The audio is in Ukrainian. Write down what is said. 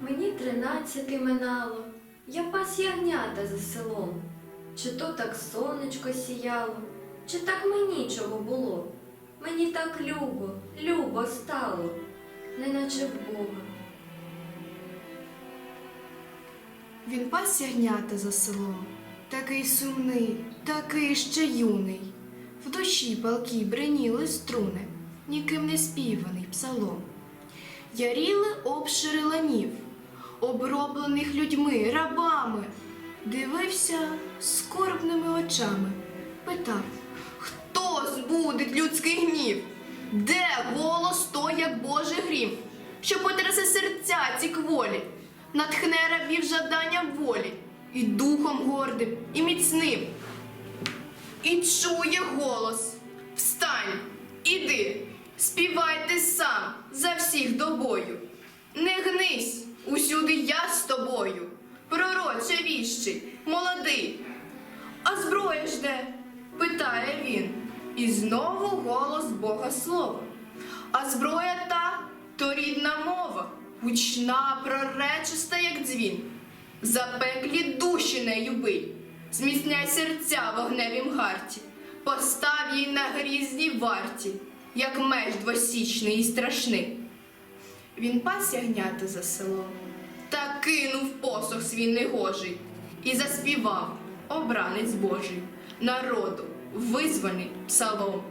Мені тринадцяти минало, я пас ягнята за селом. Чи то так сонечко сіяло, чи так мені чого було? Мені так любо, любо стало, неначе в Бога. Він пас ягнята за селом, такий сумний, такий ще юний. В душі палки бриніли струни, ніким не співаний псалом. Яріли обшири ланів, оброблених людьми, рабами. Дивився скорбними очами, питав, хто збудить людський гнів? Де голос то, як Божий грім, що потрясе серця ці кволі, натхне рабів жаданням волі, і духом гордим, і міцним. І чує голос: Встань, іди, співайте сам за всіх до бою. Не гнись, тобою, пророче віщий, молодий. А зброя ж де? питає він. І знову голос Бога Слова. А зброя та то рідна мова, гучна, проречиста, як дзвін. Запеклі душі нею бий, зміцняй серця вогневім гарті, постав їй на грізній варті, як меч двосічний і страшний. Він пас ягнята за селом, кинув посох свій негожий і заспівав обранець Божий народу, визваний псалом.